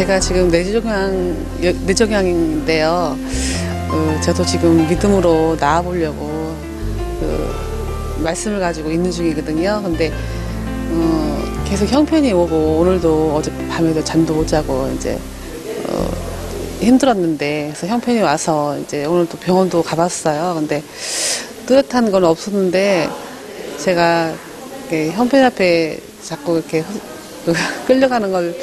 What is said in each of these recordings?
제가 지금 뇌종양 뇌종양인데요. 그 저도 지금 믿음으로 나아보려고 그 말씀을 가지고 있는 중이거든요. 근데 어, 계속 형편이 오고 오늘도 어제 밤에도 잠도 못 자고 이제 어, 힘들었는데 그래서 형편이 와서 이제 오늘 또 병원도 가봤어요. 근데 뚜렷한 건 없었는데 제가 형편 앞에 자꾸 이렇게 흐- 끌려가는 걸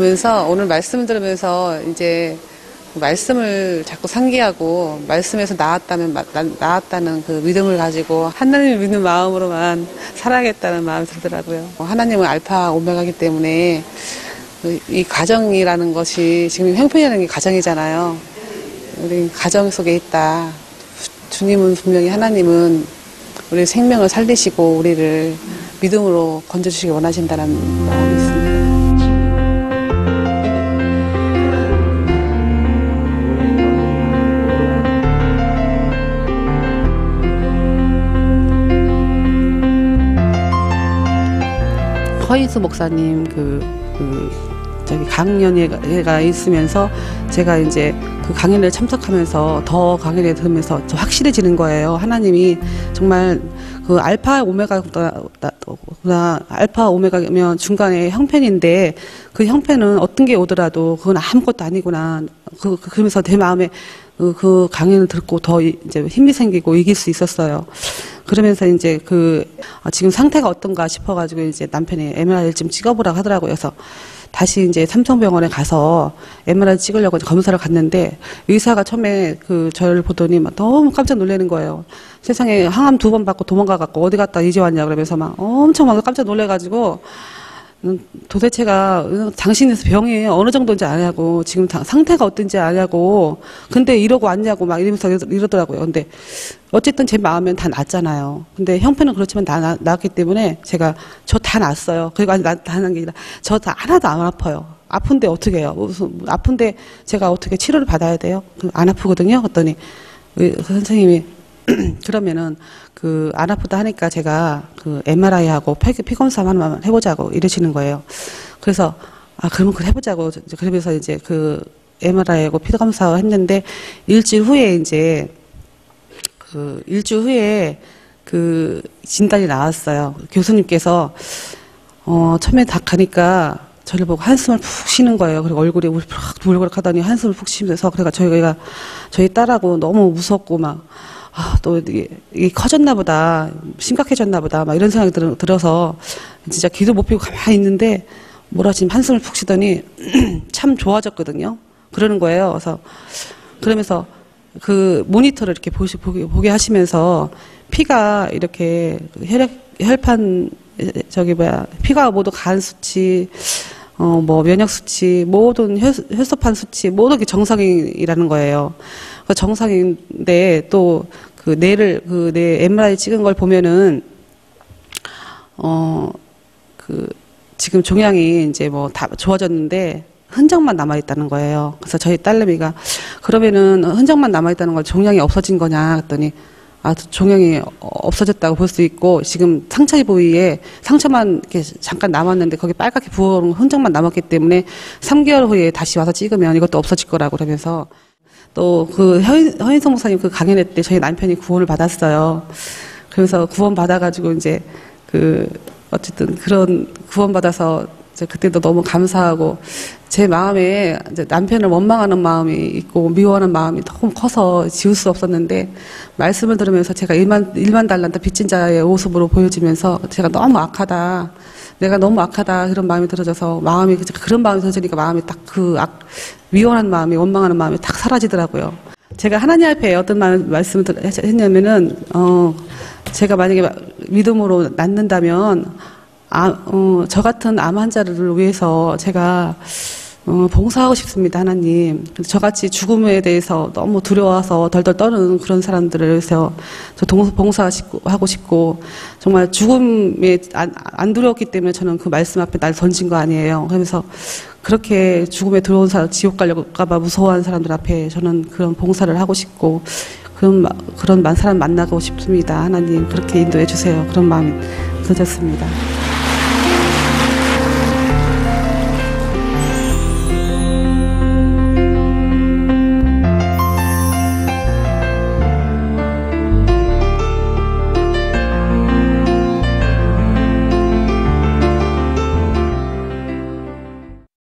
보면서 오늘 말씀을 들으면서 이제 그 말씀을 자꾸 상기하고 말씀에서 나왔다는 마- 나- 나왔다는 그 믿음을 가지고 하나님을 믿는 마음으로만 살아야겠다는 마음이 들더라고요. 하나님은 알파 오메가이기 때문에 그이 가정이라는 것이 지금 형편이라는 게 가정이잖아요. 우리 가정 속에 있다. 주님은 분명히 하나님은 우리 생명을 살리시고 우리를 믿음으로 건져주시기 원하신다는 마음 허인수 목사님 그, 그 저기 강연회가 있으면서 제가 이제 그 강연에 참석하면서 더 강연에 들으면서 저 확실해지는 거예요. 하나님이 정말 그 알파 오메가구나 알파 오메가면 중간에 형편인데 그 형편은 어떤 게 오더라도 그건 아무것도 아니구나. 그 그- 그러면서 내 마음에 그, 그 강연을 듣고 더 이- 이제 힘이 생기고 이길 수 있었어요. 그러면서 이제 그 아, 지금 상태가 어떤가 싶어가지고 이제 남편이 MRI를 좀 찍어보라고 하더라고요. 그래서 다시 이제 삼성병원에 가서 MRI 찍으려고 검사를 갔는데 의사가 처음에 그 저를 보더니 막 너무 깜짝 놀라는 거예요. 세상에 항암 두 번 받고 도망가 갖고 어디 갔다 이제 왔냐 그러면서 막 엄청 막 깜짝 놀래가지고 음, 도대체가 음, 당신의 병이 어느 정도인지 아냐고 지금 다- 상태가 어떤지 아냐고 근데 이러고 왔냐고 막 이러면서 이러- 이러더라고요. 근데 어쨌든 제 마음엔 다 낫잖아요. 근데 형편은 그렇지만 다 나- 나 았기 때문에 제가 저 다 낫어요. 그리고 아니 나 하는 게 아니라 저 다 하나도 안 아파요. 아픈데 어떻게 해요? 무슨 아픈데 제가 어떻게 치료를 받아야 돼요? 그안 아프거든요. 그랬더니 의- 그 선생님이 그러면은 그 안 아프다 하니까 제가 그 MRI 하고 피, 피 검사 하나만 해보자고 이러시는 거예요. 그래서 아 그러면 그래 해보자고 그러면서 이제 그 MRI하고 피 검사 했는데 일주일 후에 이제 그 일주일 후에 그 진단이 나왔어요. 교수님께서 어 처음에 딱 가니까 저를 보고 한숨을 푹 쉬는 거예요. 그리고 얼굴이 울컥울컥 하더니 한숨을 푹 쉬면서 그래가 저희가 저희 딸하고 너무 무섭고 막 아, 또 이게, 이게 커졌나 보다. 심각해졌나 보다. 막 이런 생각이 들, 들어서 진짜 귀도 못 피고 가만히 있는데 뭐라 지금 한숨을 푹 쉬더니 참 좋아졌거든요. 그러는 거예요. 그래서 그러면서 그 모니터를 이렇게 보시, 보게, 보게 하시면서 피가 이렇게 혈액, 혈판, 저기 뭐야, 피가 모두 간 수치, 어, 뭐, 면역 수치, 모든 혈, 혈소판 수치, 모든 게 정상이라는 거예요. 그 정상인데 또 그 뇌를, 그 뇌 MRI 찍은 걸 보면은, 어, 그, 지금 종양이 이제 뭐 다 좋아졌는데 흔적만 남아 있다는 거예요. 그래서 저희 딸내미가 그러면은 흔적만 남아 있다는 걸 종양이 없어진 거냐 했더니 아, 종양이 없어졌다고 볼 수 있고 지금 상처 부위에 상처만 이렇게 잠깐 남았는데 거기 빨갛게 부어오른 흔적만 남았기 때문에 3개월 후에 다시 와서 찍으면 이것도 없어질 거라고 그러면서 또 그 허인성 목사님 그 강연회 때 저희 남편이 구원을 받았어요. 그래서 구원 받아가지고 이제 그 어쨌든 그런 구원 받아서 그때도 너무 감사하고 제 마음에 남편을 원망하는 마음이 있고 미워하는 마음이 너무 커서 지울 수 없었는데 말씀을 들으면서 제가 일만 달란다 빚진 자의 모습으로 보여지면서 제가 너무 악하다. 내가 너무 악하다 그런 마음이 들어져서 마음이 그런 마음이 들어지니까 마음이 딱 그 악, 미워하는 마음이 원망하는 마음이 딱 사라지더라고요. 제가 하나님 앞에 어떤 말, 말씀을 들- 했냐면은 어 제가 만약에 믿음으로 낫는다면 아, 어, 저 같은 암 환자를 위해서 제가 어, 봉사하고 싶습니다, 하나님. 저같이 죽음에 대해서 너무 두려워서 덜덜 떠는 그런 사람들을 위해서 저 동- 봉사하고 싶고, 정말 죽음에 안, 안 두려웠기 때문에 저는 그 말씀 앞에 날 던진 거 아니에요. 그러면서 그렇게 죽음에 들어온 사람, 지옥 가려고까봐 무서워하는 사람들 앞에 저는 그런 봉사를 하고 싶고, 그런, 마- 그런 만- 사람 만나고 싶습니다. 하나님, 그렇게 인도해 주세요. 그런 마음이 들었습니다.